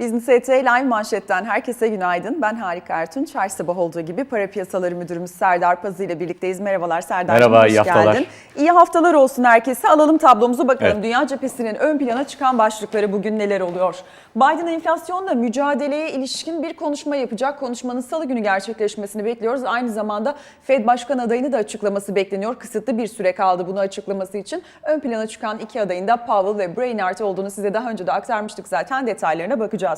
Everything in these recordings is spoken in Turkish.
Business ET Live Manşet'ten herkese günaydın. Ben Harika Ertunç. Her sabah olduğu gibi para piyasaları müdürümüz Serdar Pazı ile birlikteyiz. Merhabalar Serdar. Merhaba, hoş iyi haftalar. geldin. İyi haftalar olsun herkese. Alalım tablomuzu bakalım. Evet. Dünya cephesinin ön plana çıkan başlıkları bugün neler oluyor? Biden enflasyonla mücadeleye ilişkin bir konuşma yapacak. Konuşmanın salı günü gerçekleşmesini bekliyoruz. Aynı zamanda Fed Başkan adayını da açıklaması bekleniyor. Kısıtlı bir süre kaldı bunu açıklaması için. Ön plana çıkan iki adayın da Powell ve Brainerd olduğunu size daha önce de aktarmıştık zaten. Detaylarına bakacağız.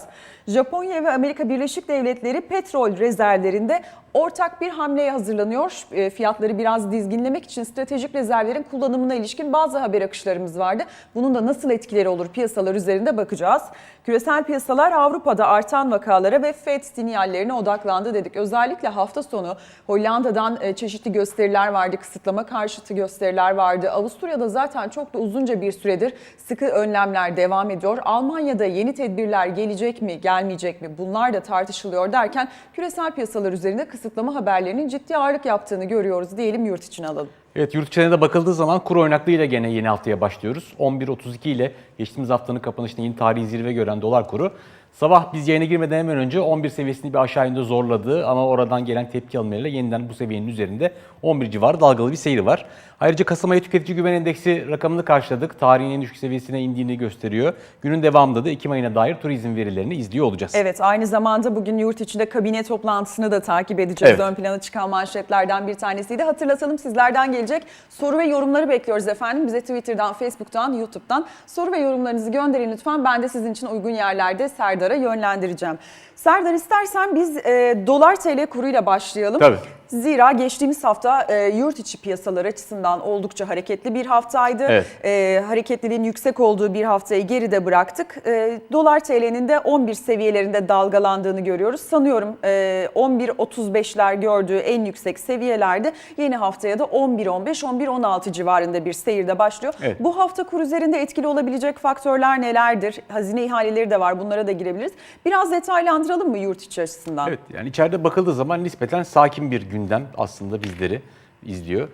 Japonya ve Amerika Birleşik Devletleri petrol rezervlerinde ortak bir hamleye hazırlanıyor. E, Fiyatları biraz dizginlemek için stratejik rezervlerin kullanımına ilişkin bazı haber akışlarımız vardı. Bunun da nasıl etkileri olur piyasalar üzerinde bakacağız. Küresel piyasalar Avrupa'da artan vakalara ve FED sinyallerine odaklandı dedik. Özellikle hafta sonu Hollanda'dan e, çeşitli gösteriler vardı, kısıtlama karşıtı gösteriler vardı. Avusturya'da zaten çok da uzunca bir süredir sıkı önlemler devam ediyor. Almanya'da yeni tedbirler gelecek mi, gelmeyecek mi bunlar da tartışılıyor derken küresel piyasalar üzerinde kısıtlama haberlerinin ciddi ağırlık yaptığını görüyoruz diyelim yurt içine alalım. Evet yurt içine de bakıldığı zaman kur oynaklığıyla gene yeni haftaya başlıyoruz. 11.32 ile geçtiğimiz haftanın kapanışında yeni tarihi zirve gören dolar kuru. Sabah biz yayına girmeden hemen önce 11 seviyesini bir aşağı yönde zorladı ama oradan gelen tepki alımlarıyla yeniden bu seviyenin üzerinde 11 civarı dalgalı bir seyri var. Ayrıca Kasım ayı tüketici güven endeksi rakamını karşıladık. Tarihin en düşük seviyesine indiğini gösteriyor. Günün devamında da Ekim ayına dair turizm verilerini izliyor olacağız. Evet aynı zamanda bugün yurt içinde kabine toplantısını da takip edeceğiz. Evet. Ön plana çıkan manşetlerden bir tanesiydi. Hatırlatalım sizlerden gelecek soru ve yorumları bekliyoruz efendim. Bize Twitter'dan, Facebook'tan, YouTube'dan soru ve yorumlarınızı gönderin lütfen. Ben de sizin için uygun yerlerde Serdar'a yönlendireceğim. Serdar istersen biz e, dolar TL kuruyla başlayalım. Tabii. Zira geçtiğimiz hafta e, yurt içi piyasalar açısından oldukça hareketli bir haftaydı. Evet. E, hareketliliğin yüksek olduğu bir haftayı geride bıraktık. E, Dolar TL'nin de 11 seviyelerinde dalgalandığını görüyoruz. Sanıyorum e, 11.35'ler gördüğü en yüksek seviyelerde yeni haftaya da 11.15-11.16 civarında bir seyirde başlıyor. Evet. Bu hafta kur üzerinde etkili olabilecek faktörler nelerdir? Hazine ihaleleri de var bunlara da girebiliriz. Biraz detaylandıralım mı yurt içi açısından? Evet yani içeride bakıldığı zaman nispeten sakin bir gündem aslında bizleri izliyor.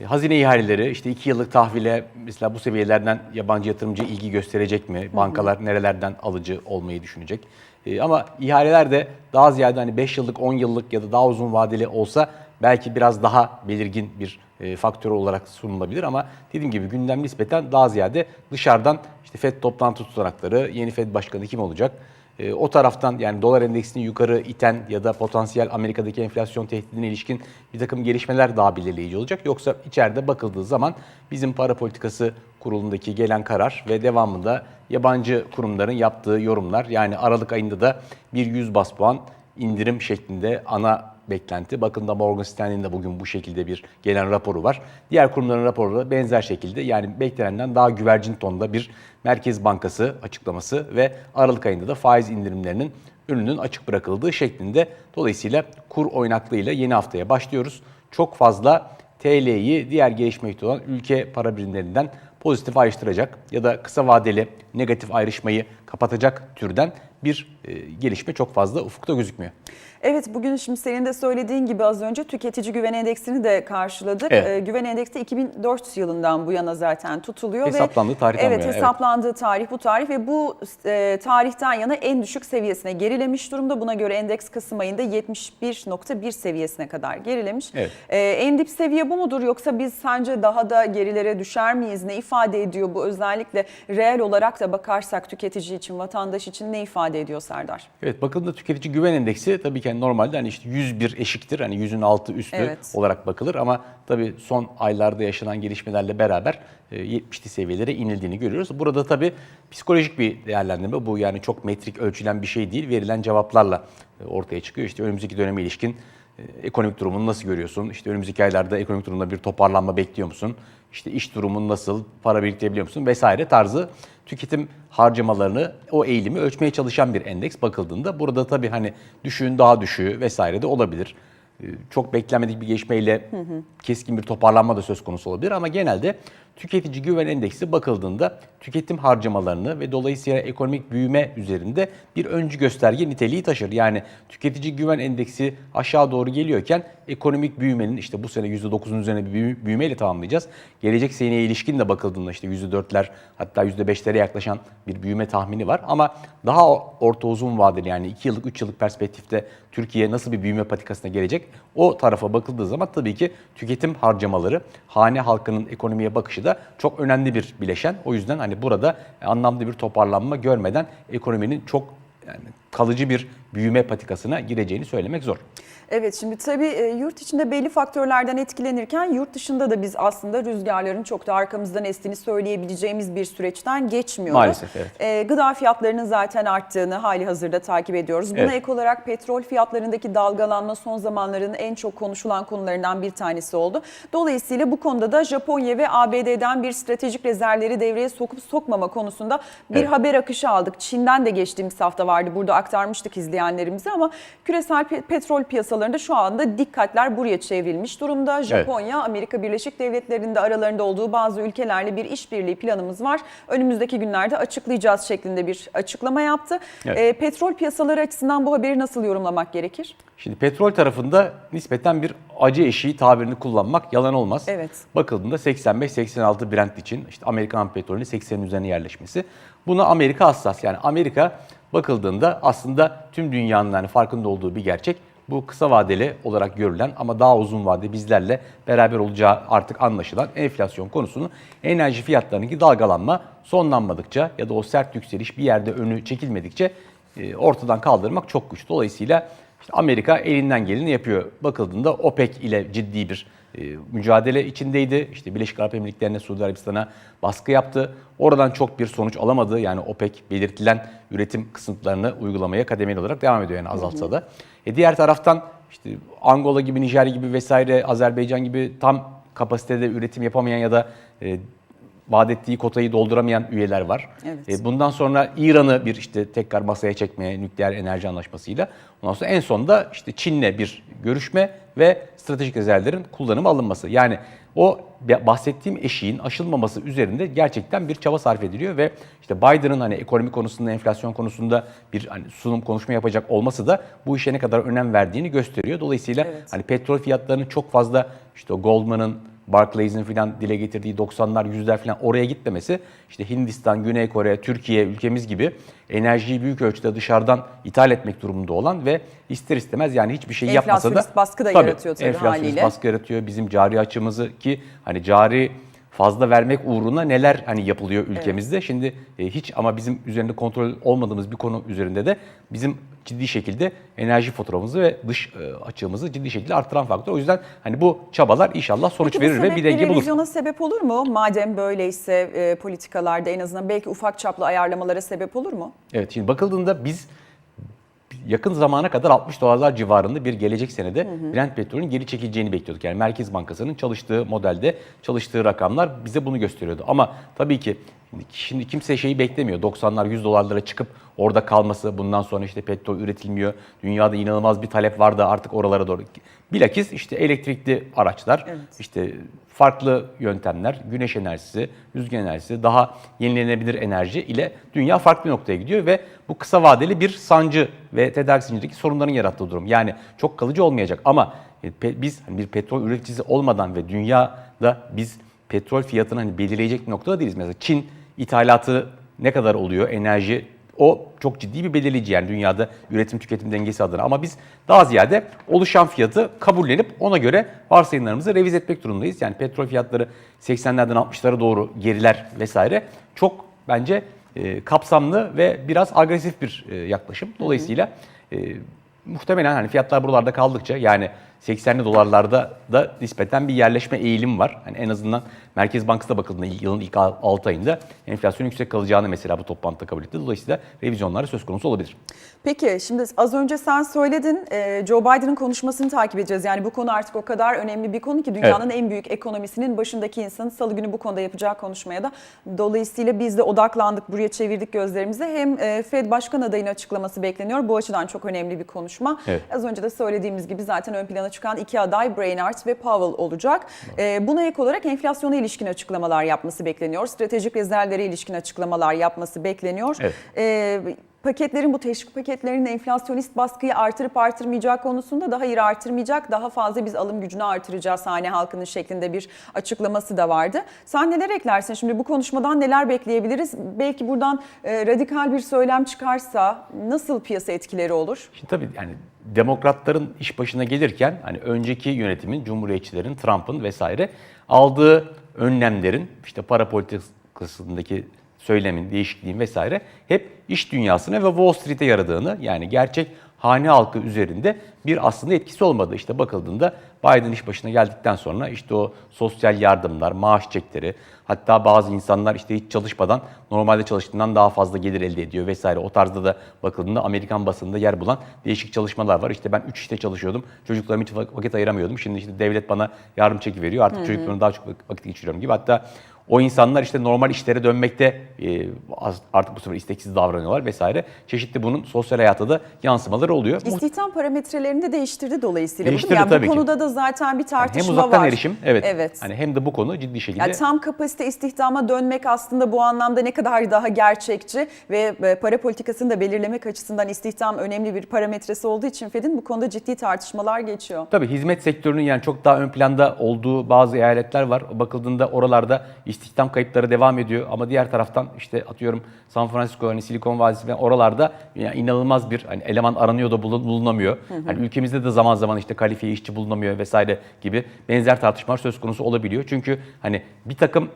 E, Hazine ihaleleri işte 2 yıllık tahvile mesela bu seviyelerden yabancı yatırımcı ilgi gösterecek mi? Bankalar nerelerden alıcı olmayı düşünecek? E, Ama ihaleler de daha ziyade hani 5 yıllık, 10 yıllık ya da daha uzun vadeli olsa belki biraz daha belirgin bir e, faktör olarak sunulabilir ama dediğim gibi gündem nispeten daha ziyade dışarıdan işte FED toplantı tutanakları, yeni FED başkanı kim olacak? E, o taraftan yani dolar endeksini yukarı iten ya da potansiyel Amerika'daki enflasyon tehdidine ilişkin bir takım gelişmeler daha belirleyici olacak. Yoksa içeride bakıldığı zaman bizim para politikası kurulundaki gelen karar ve devamında yabancı kurumların yaptığı yorumlar yani Aralık ayında da bir 100 bas puan indirim şeklinde ana beklenti. Bakın da Morgan Stanley'nin de bugün bu şekilde bir gelen raporu var. Diğer kurumların raporu da benzer şekilde yani beklenenden daha güvercin tonda bir Merkez Bankası açıklaması ve Aralık ayında da faiz indirimlerinin önünün açık bırakıldığı şeklinde. Dolayısıyla kur oynaklığıyla yeni haftaya başlıyoruz. Çok fazla TL'yi diğer gelişmekte olan ülke para birimlerinden pozitif ayrıştıracak ya da kısa vadeli negatif ayrışmayı kapatacak türden bir e, gelişme çok fazla ufukta gözükmüyor. Evet bugün şimdi senin de söylediğin gibi az önce tüketici güven endeksini de karşıladık. Evet. Ee, güven endeksi 2004 yılından bu yana zaten tutuluyor. Hesaplandığı ve, tarihten Evet yana, evet. hesaplandığı tarih bu tarih ve bu e, tarihten yana en düşük seviyesine gerilemiş durumda. Buna göre endeks Kasım ayında 71.1 seviyesine kadar gerilemiş. Evet. Ee, en dip seviye bu mudur yoksa biz sence daha da gerilere düşer miyiz? Ne ifade ediyor bu özellikle reel olarak da bakarsak tüketici için, vatandaş için ne ifade ediyor Serdar? Evet bakın da tüketici güven endeksi tabii ki hani normalde hani işte 101 eşiktir. Hani 100'ün altı üstü Evet. olarak bakılır ama tabii son aylarda yaşanan gelişmelerle beraber e, 70'li seviyelere inildiğini görüyoruz. Burada tabii psikolojik bir değerlendirme bu yani çok metrik ölçülen bir şey değil. Verilen cevaplarla e, ortaya çıkıyor. İşte önümüzdeki döneme ilişkin e, ekonomik durumunu nasıl görüyorsun? İşte önümüzdeki aylarda ekonomik durumda bir toparlanma bekliyor musun? İşte iş durumun nasıl? Para biriktirebiliyor musun? Vesaire tarzı tüketim harcamalarını, o eğilimi ölçmeye çalışan bir endeks bakıldığında burada tabii hani düşüğün daha düşüğü vesaire de olabilir. Ee, Çok beklenmedik bir gelişmeyle keskin bir toparlanma da söz konusu olabilir ama genelde tüketici güven endeksi bakıldığında tüketim harcamalarını ve dolayısıyla ekonomik büyüme üzerinde bir öncü gösterge niteliği taşır. Yani tüketici güven endeksi aşağı doğru geliyorken ekonomik büyümenin işte bu sene %9'un üzerine bir büyü- büyümeyle tamamlayacağız. Gelecek seneye ilişkin de bakıldığında işte %4'ler hatta %5'lere yaklaşan bir büyüme tahmini var. Ama daha orta uzun vadeli yani 2 yıllık 3 yıllık perspektifte Türkiye nasıl bir büyüme patikasına gelecek o tarafa bakıldığı zaman tabii ki tüketim harcamaları, hane halkının ekonomiye bakışı da çok önemli bir bileşen. O yüzden hani burada anlamlı bir toparlanma görmeden ekonominin çok yani kalıcı bir büyüme patikasına gireceğini söylemek zor. Evet şimdi tabii e, yurt içinde belli faktörlerden etkilenirken yurt dışında da biz aslında rüzgarların çok da arkamızdan estiğini söyleyebileceğimiz bir süreçten geçmiyoruz. Maalesef, evet. E, gıda fiyatlarının zaten arttığını hali hazırda takip ediyoruz. Buna Evet. ek olarak petrol fiyatlarındaki dalgalanma son zamanların en çok konuşulan konularından bir tanesi oldu. Dolayısıyla bu konuda da Japonya ve ABD'den bir stratejik rezervleri devreye sokup sokmama konusunda bir Evet. haber akışı aldık. Çin'den de geçtiğimiz hafta vardı. Burada aktarmıştık izleyenlerimize ama küresel pe- petrol piyasalarında şu anda dikkatler buraya çevrilmiş durumda. Japonya, Amerika Birleşik Devletleri'nde aralarında olduğu bazı ülkelerle bir işbirliği planımız var. Önümüzdeki günlerde açıklayacağız şeklinde bir açıklama yaptı. Evet. Ee, petrol piyasaları açısından bu haberi nasıl yorumlamak gerekir? Şimdi petrol tarafında nispeten bir acı eşiği tabirini kullanmak yalan olmaz. Evet. Bakıldığında 85-86 Brent için işte Amerikan petrolünün 80'in üzerine yerleşmesi. Buna Amerika hassas. Yani Amerika bakıldığında aslında tüm dünyanın yani farkında olduğu bir gerçek. Bu kısa vadeli olarak görülen ama daha uzun vade bizlerle beraber olacağı artık anlaşılan enflasyon konusunu enerji fiyatlarındaki dalgalanma sonlanmadıkça ya da o sert yükseliş bir yerde önü çekilmedikçe e, ortadan kaldırmak çok güç. Dolayısıyla işte Amerika elinden geleni yapıyor. Bakıldığında OPEC ile ciddi bir mücadele içindeydi. İşte Birleşik Arap Emirlikleri'ne, Suudi Arabistan'a baskı yaptı. Oradan çok bir sonuç alamadı. Yani OPEC belirtilen üretim kısıtlarını uygulamaya kademeli olarak devam ediyor yani azaltsa da. E diğer taraftan işte Angola gibi, Nijerya gibi vesaire, Azerbaycan gibi tam kapasitede üretim yapamayan ya da e, vaat ettiği kotayı dolduramayan üyeler var. Evet. E, bundan sonra İran'ı bir işte tekrar masaya çekmeye nükleer enerji anlaşmasıyla ondan sonra en sonunda işte Çin'le bir görüşme ve stratejik rezervlerin kullanıma alınması. Yani o bahsettiğim eşiğin aşılmaması üzerinde gerçekten bir çaba sarf ediliyor ve işte Biden'ın hani ekonomi konusunda, enflasyon konusunda bir hani sunum konuşma yapacak olması da bu işe ne kadar önem verdiğini gösteriyor. Dolayısıyla Evet. hani petrol fiyatlarının çok fazla işte Goldman'ın Barclays'in falan dile getirdiği 90'lar, yüzler falan oraya gitmemesi işte Hindistan, Güney Kore, Türkiye ülkemiz gibi enerjiyi büyük ölçüde dışarıdan ithal etmek durumunda olan ve ister istemez yani hiçbir şey yapmasa da baskı da yaratıyor tabii enflasyonist haliyle. baskı yaratıyor. Bizim cari açımızı ki hani cari fazla vermek uğruna neler hani yapılıyor ülkemizde. Şimdi e, hiç ama bizim üzerinde kontrol olmadığımız bir konu üzerinde de bizim ciddi şekilde enerji faturamızı ve dış e, açığımızı ciddi şekilde arttıran faktör. O yüzden hani bu çabalar inşallah sonuç Peki bu verir ve bir denge bulur. revizyona sebep olur mu? Madem böyleyse e, politikalarda en azından belki ufak çaplı ayarlamalara sebep olur mu? Evet şimdi bakıldığında biz yakın zamana kadar 60 dolarlar civarında bir gelecek senede Brent petrolün geri çekileceğini bekliyorduk. Yani Merkez Bankası'nın çalıştığı modelde çalıştığı rakamlar bize bunu gösteriyordu. Ama tabii ki şimdi kimse şeyi beklemiyor. 90'lar 100 dolarlara çıkıp orada kalması bundan sonra işte petrol üretilmiyor. Dünyada inanılmaz bir talep var da artık oralara doğru. Bilakis işte elektrikli araçlar, Evet. işte farklı yöntemler, güneş enerjisi, rüzgar enerjisi, daha yenilenebilir enerji ile dünya farklı bir noktaya gidiyor ve bu kısa vadeli bir sancı ve tedarik zincirindeki sorunların yarattığı durum. Yani çok kalıcı olmayacak ama e, biz hani bir petrol üreticisi olmadan ve dünyada biz petrol fiyatını hani belirleyecek noktada değiliz. Mesela Çin ithalatı ne kadar oluyor enerji o çok ciddi bir belirleyici yani dünyada üretim tüketim dengesi adına. Ama biz daha ziyade oluşan fiyatı kabullenip ona göre varsayımlarımızı revize etmek durumundayız. Yani petrol fiyatları 80'lerden 60'lara doğru geriler vesaire çok bence e, kapsamlı ve biraz agresif bir e, yaklaşım. Dolayısıyla e, muhtemelen hani fiyatlar buralarda kaldıkça yani 80'li dolarlarda da nispeten bir yerleşme eğilim var. Hani en azından Merkez Bankası da bakıldığında yılın ilk 6 ayında enflasyon yüksek kalacağını mesela bu toplantıda kabul etti. Dolayısıyla revizyonlar söz konusu olabilir. Peki şimdi az önce sen söyledin e, Joe Biden'ın konuşmasını takip edeceğiz. Yani bu konu artık o kadar önemli bir konu ki dünyanın en büyük ekonomisinin başındaki insanın salı günü bu konuda yapacağı konuşmaya da. Dolayısıyla biz de odaklandık buraya çevirdik gözlerimizi. Hem e, Fed Başkan adayının açıklaması bekleniyor. Bu açıdan çok önemli bir konuşma. Evet. Az önce de söylediğimiz gibi zaten ön plana çıkan iki aday Brainard ve Powell olacak. Ee, buna ek olarak enflasyona ilişkin açıklamalar yapması bekleniyor. Stratejik rezervlere ilişkin açıklamalar yapması bekleniyor. Evet. Ee, paketlerin bu teşvik paketlerinin enflasyonist baskıyı artırıp artırmayacağı konusunda da hayır artırmayacak daha fazla biz alım gücünü artıracağız hane halkının şeklinde bir açıklaması da vardı. Sen neler eklersin şimdi bu konuşmadan neler bekleyebiliriz? Belki buradan e, radikal bir söylem çıkarsa nasıl piyasa etkileri olur? Şimdi tabii yani demokratların iş başına gelirken hani önceki yönetimin, cumhuriyetçilerin, Trump'ın vesaire aldığı önlemlerin işte para politikasındaki söylemin, değişikliğin vesaire hep iş dünyasına ve Wall Street'e yaradığını yani gerçek hane halkı üzerinde bir aslında etkisi olmadı. İşte bakıldığında Biden iş başına geldikten sonra işte o sosyal yardımlar, maaş çekleri, hatta bazı insanlar işte hiç çalışmadan normalde çalıştığından daha fazla gelir elde ediyor vesaire. O tarzda da bakıldığında Amerikan basınında yer bulan değişik çalışmalar var. İşte ben 3 işte çalışıyordum, çocuklarıma hiç vakit ayıramıyordum. Şimdi işte devlet bana yardım çeki veriyor. Artık çocuklarımla daha çok vakit geçiriyorum gibi. Hatta o insanlar işte normal işlere dönmekte e, artık bu sefer isteksiz davranıyorlar vesaire. Çeşitli bunun sosyal hayata da yansımaları oluyor. İstihdam parametrelerini de değiştirdi dolayısıyla. Değiştirdi yani tabii bu ki. konuda da zaten bir hem tartışma uzaktan var. erişim evet. Evet. Hani hem de bu konu ciddi şekilde Yani tam kapasite istihdama dönmek aslında bu anlamda ne kadar daha gerçekçi ve e, para politikasını da belirlemek açısından istihdam önemli bir parametresi olduğu için Fed'in bu konuda ciddi tartışmalar geçiyor. Tabii hizmet sektörünün yani çok daha ön planda olduğu bazı eyaletler var. Bakıldığında oralarda istihdam kayıpları devam ediyor ama diğer taraftan işte atıyorum San Francisco, hani Silikon Vadisi ve oralarda yani inanılmaz bir hani eleman aranıyor da bulun- bulunamıyor. Hani ülkemizde de zaman zaman işte kalifiye işçi bulunamıyor vesaire gibi benzer tartışmalar söz konusu olabiliyor. Çünkü hani bir takım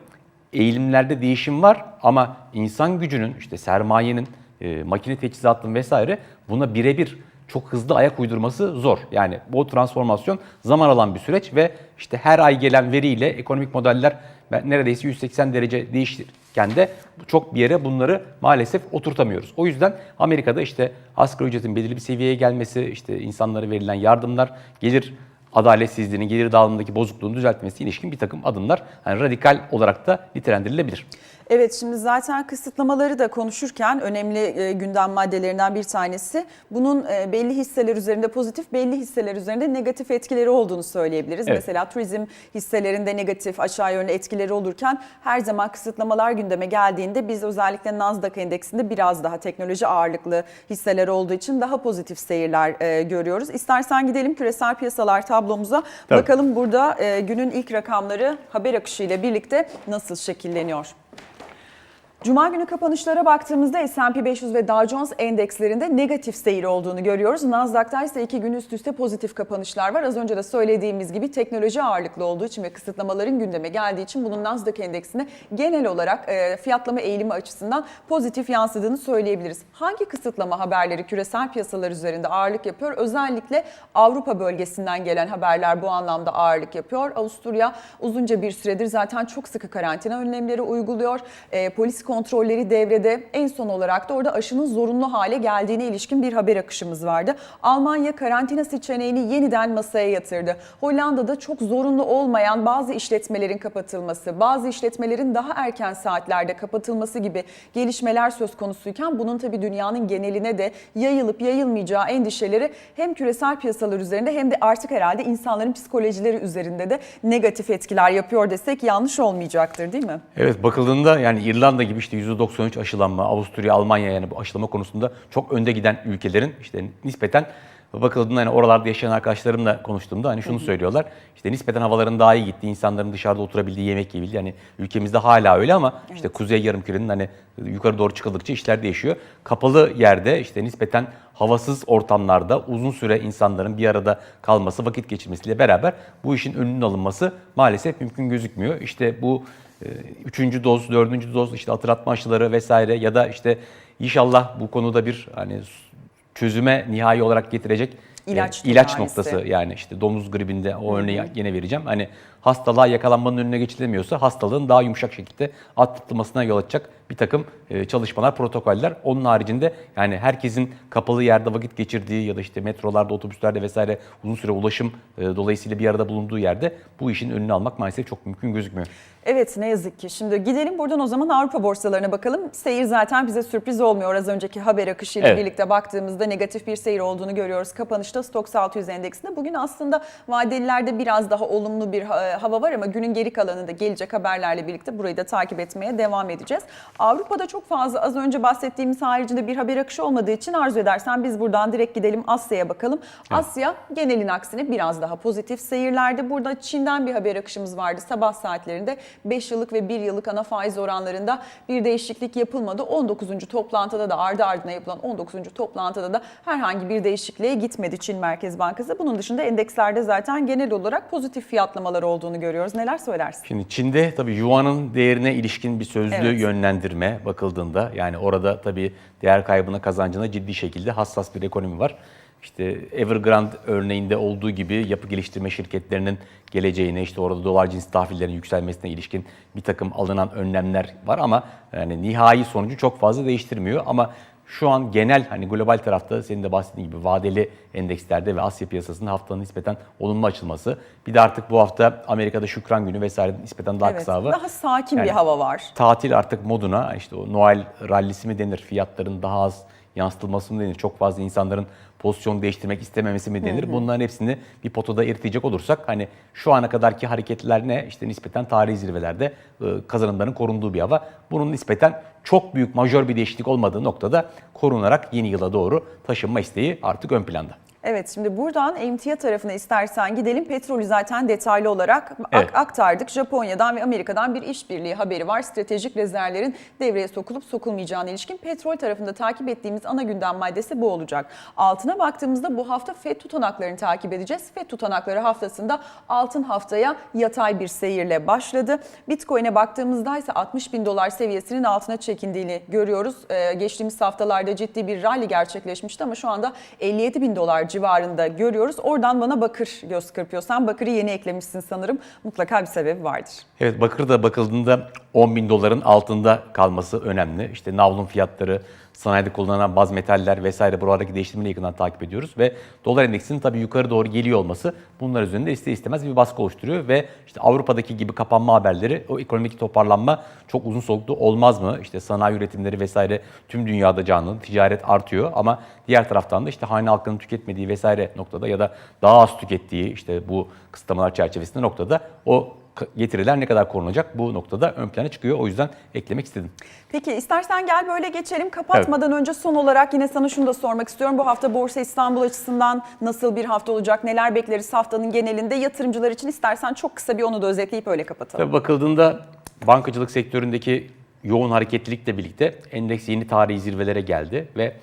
eğilimlerde değişim var ama insan gücünün işte sermayenin, e, makine teçhizatının vesaire buna birebir çok hızlı ayak uydurması zor. Yani bu transformasyon zaman alan bir süreç ve işte her ay gelen veriyle ekonomik modeller neredeyse 180 derece değişirken de çok bir yere bunları maalesef oturtamıyoruz. O yüzden Amerika'da işte asgari ücretin belirli bir seviyeye gelmesi, işte insanlara verilen yardımlar, gelir adaletsizliğinin, gelir dağılımındaki bozukluğun düzeltmesi ilişkin bir takım adımlar yani radikal olarak da nitelendirilebilir. Evet şimdi zaten kısıtlamaları da konuşurken önemli e, gündem maddelerinden bir tanesi bunun e, belli hisseler üzerinde pozitif belli hisseler üzerinde negatif etkileri olduğunu söyleyebiliriz. Evet. Mesela turizm hisselerinde negatif aşağı yönlü etkileri olurken her zaman kısıtlamalar gündeme geldiğinde biz özellikle Nasdaq endeksinde biraz daha teknoloji ağırlıklı hisseler olduğu için daha pozitif seyirler e, görüyoruz. İstersen gidelim küresel piyasalar tablomuza Tabii. bakalım burada e, günün ilk rakamları haber akışı ile birlikte nasıl şekilleniyor. Cuma günü kapanışlara baktığımızda S&P 500 ve Dow Jones endekslerinde negatif seyir olduğunu görüyoruz. Nasdaq'ta ise iki gün üst üste pozitif kapanışlar var. Az önce de söylediğimiz gibi teknoloji ağırlıklı olduğu için ve kısıtlamaların gündeme geldiği için bunun Nasdaq endeksine genel olarak e, fiyatlama eğilimi açısından pozitif yansıdığını söyleyebiliriz. Hangi kısıtlama haberleri küresel piyasalar üzerinde ağırlık yapıyor? Özellikle Avrupa bölgesinden gelen haberler bu anlamda ağırlık yapıyor. Avusturya uzunca bir süredir zaten çok sıkı karantina önlemleri uyguluyor. E, polis kontrolleri devrede. En son olarak da orada aşının zorunlu hale geldiğine ilişkin bir haber akışımız vardı. Almanya karantina seçeneğini yeniden masaya yatırdı. Hollanda'da çok zorunlu olmayan bazı işletmelerin kapatılması, bazı işletmelerin daha erken saatlerde kapatılması gibi gelişmeler söz konusuyken bunun tabii dünyanın geneline de yayılıp yayılmayacağı endişeleri hem küresel piyasalar üzerinde hem de artık herhalde insanların psikolojileri üzerinde de negatif etkiler yapıyor desek yanlış olmayacaktır değil mi? Evet bakıldığında yani İrlanda gibi işte %93 aşılanma, Avusturya, Almanya yani bu aşılama konusunda çok önde giden ülkelerin işte nispeten bakıldığında hani oralarda yaşayan arkadaşlarımla konuştuğumda hani şunu söylüyorlar. İşte nispeten havaların daha iyi gitti, insanların dışarıda oturabildiği, yemek yiyebildiği. Yani ülkemizde hala öyle ama işte Kuzey Yarımküre'nin hani yukarı doğru çıkıldıkça işler değişiyor. Kapalı yerde işte nispeten havasız ortamlarda uzun süre insanların bir arada kalması, vakit geçirmesiyle beraber bu işin önünün alınması maalesef mümkün gözükmüyor. İşte bu üçüncü doz, dördüncü doz işte hatırlatma aşıları vesaire ya da işte inşallah bu konuda bir hani çözüme nihai olarak getirecek İlaç e, ilaç noktası. Yani işte domuz gribinde o örneği yine vereceğim. Hani hastalığa yakalanmanın önüne geçilemiyorsa hastalığın daha yumuşak şekilde atlatılmasına yol açacak bir takım e, çalışmalar, protokoller. Onun haricinde yani herkesin kapalı yerde vakit geçirdiği ya da işte metrolarda, otobüslerde vesaire uzun süre ulaşım e, dolayısıyla bir arada bulunduğu yerde bu işin önünü almak maalesef çok mümkün gözükmüyor. Evet ne yazık ki. Şimdi gidelim buradan o zaman Avrupa borsalarına bakalım. Seyir zaten bize sürpriz olmuyor. Az önceki haber akışıyla Evet. birlikte baktığımızda negatif bir seyir olduğunu görüyoruz. Kapanışta Stoxx 600 endeksinde. Bugün aslında vadelilerde biraz daha olumlu bir ha- hava var ama günün geri kalanında gelecek haberlerle birlikte burayı da takip etmeye devam edeceğiz. Avrupa'da çok fazla az önce bahsettiğimiz haricinde bir haber akışı olmadığı için arzu edersen biz buradan direkt gidelim Asya'ya bakalım. Asya genelin aksine biraz daha pozitif seyirlerde. Burada Çin'den bir haber akışımız vardı sabah saatlerinde. 5 yıllık ve 1 yıllık ana faiz oranlarında bir değişiklik yapılmadı. 19. toplantıda da ardı ardına yapılan 19. toplantıda da herhangi bir değişikliğe gitmedi Çin Merkez Bankası. Bunun dışında endekslerde zaten genel olarak pozitif fiyatlamalar olduğunu görüyoruz. Neler söylersin? Şimdi Çin'de tabii yuanın değerine ilişkin bir sözlü Evet. yönlendirme bakıldığında yani orada tabii değer kaybına kazancına ciddi şekilde hassas bir ekonomi var. İşte Evergrande örneğinde olduğu gibi yapı geliştirme şirketlerinin geleceğine işte orada dolar cins tahvillerin yükselmesine ilişkin bir takım alınan önlemler var ama yani nihai sonucu çok fazla değiştirmiyor ama şu an genel hani global tarafta senin de bahsettiğin gibi vadeli endekslerde ve Asya piyasasında haftanın nispeten olumlu açılması. Bir de artık bu hafta Amerika'da Şükran Günü vesaire nispeten daha Evet, kısa hava. daha sakin bir Yani hava var. Tatil artık moduna işte o Noel rallisi mi denir, fiyatların daha az yansıtılması mı denir, çok fazla insanların pozisyon değiştirmek istememesi mi denir? Bunların hepsini bir potada eritecek olursak hani şu ana kadarki hareketler ne? İşte nispeten tarihi zirvelerde e, kazanımların korunduğu bir hava. Bunun nispeten çok büyük majör bir değişiklik olmadığı noktada korunarak yeni yıla doğru taşınma isteği artık ön planda. Evet şimdi buradan emtia tarafına istersen gidelim. Petrolü zaten detaylı olarak ak- Evet. aktardık. Japonya'dan ve Amerika'dan bir işbirliği haberi var. Stratejik rezervlerin devreye sokulup sokulmayacağına ilişkin petrol tarafında takip ettiğimiz ana gündem maddesi bu olacak. Altına baktığımızda bu hafta FED tutanaklarını takip edeceğiz. FED tutanakları haftasında altın haftaya yatay bir seyirle başladı. Bitcoin'e baktığımızda ise 60 bin dolar seviyesinin altına çekindiğini görüyoruz. Ee, geçtiğimiz haftalarda ciddi bir rally gerçekleşmişti ama şu anda 57 bin dolar civarında görüyoruz. Oradan bana bakır göz kırpıyor. Sen bakırı yeni eklemişsin sanırım. Mutlaka bir sebebi vardır. Evet bakır da bakıldığında 10 bin doların altında kalması önemli. İşte navlun fiyatları, sanayide kullanılan baz metaller vesaire buralardaki değişimini yakından takip ediyoruz. Ve dolar endeksinin tabii yukarı doğru geliyor olması bunlar üzerinde ister istemez bir baskı oluşturuyor. Ve işte Avrupa'daki gibi kapanma haberleri o ekonomik toparlanma çok uzun soluklu olmaz mı? İşte sanayi üretimleri vesaire tüm dünyada canlı, ticaret artıyor ama diğer taraftan da işte hane halkının tüketmediği vesaire noktada ya da daha az tükettiği işte bu kısıtlamalar çerçevesinde noktada o getiriler ne kadar korunacak bu noktada ön plana çıkıyor. O yüzden eklemek istedim. Peki istersen gel böyle geçelim. Kapatmadan önce son olarak yine sana şunu da sormak istiyorum. Bu hafta Borsa İstanbul açısından nasıl bir hafta olacak? Neler bekleriz haftanın genelinde? Yatırımcılar için istersen çok kısa bir onu da özetleyip öyle kapatalım. Tabii bakıldığında bankacılık sektöründeki yoğun hareketlilikle birlikte endeks yeni tarihi zirvelere geldi ve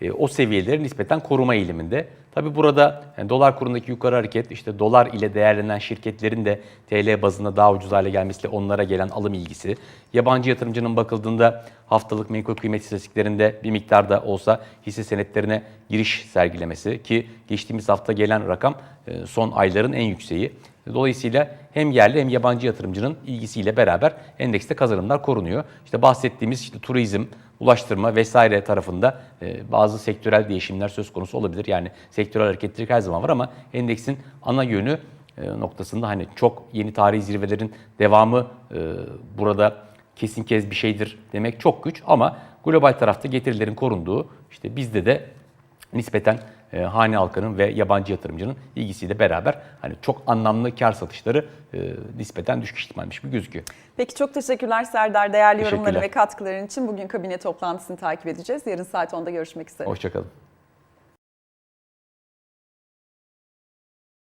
e, o seviyeleri nispeten koruma eğiliminde. Tabii burada yani dolar kurundaki yukarı hareket, işte dolar ile değerlenen şirketlerin de TL bazında daha ucuz hale gelmesiyle onlara gelen alım ilgisi. Yabancı yatırımcının bakıldığında haftalık menkul kıymet istatistiklerinde bir miktarda olsa hisse senetlerine giriş sergilemesi ki geçtiğimiz hafta gelen rakam e, son ayların en yükseği. Dolayısıyla hem yerli hem yabancı yatırımcının ilgisiyle beraber endekste kazanımlar korunuyor. İşte bahsettiğimiz işte turizm, ulaştırma vesaire tarafında e, bazı sektörel değişimler söz konusu olabilir. Yani sektörel hareketlilik her zaman var ama endeksin ana yönü e, noktasında hani çok yeni tarihi zirvelerin devamı e, burada kesin kez bir şeydir demek çok güç ama global tarafta getirilerin korunduğu işte bizde de nispeten e, hane halkının ve yabancı yatırımcının ilgisiyle beraber hani çok anlamlı kar satışları e, nispeten düşük ihtimalmiş gibi gözüküyor. Peki çok teşekkürler Serdar değerli yorumların ve katkıların için. Bugün kabine toplantısını takip edeceğiz. Yarın saat 10'da görüşmek üzere. Hoşçakalın.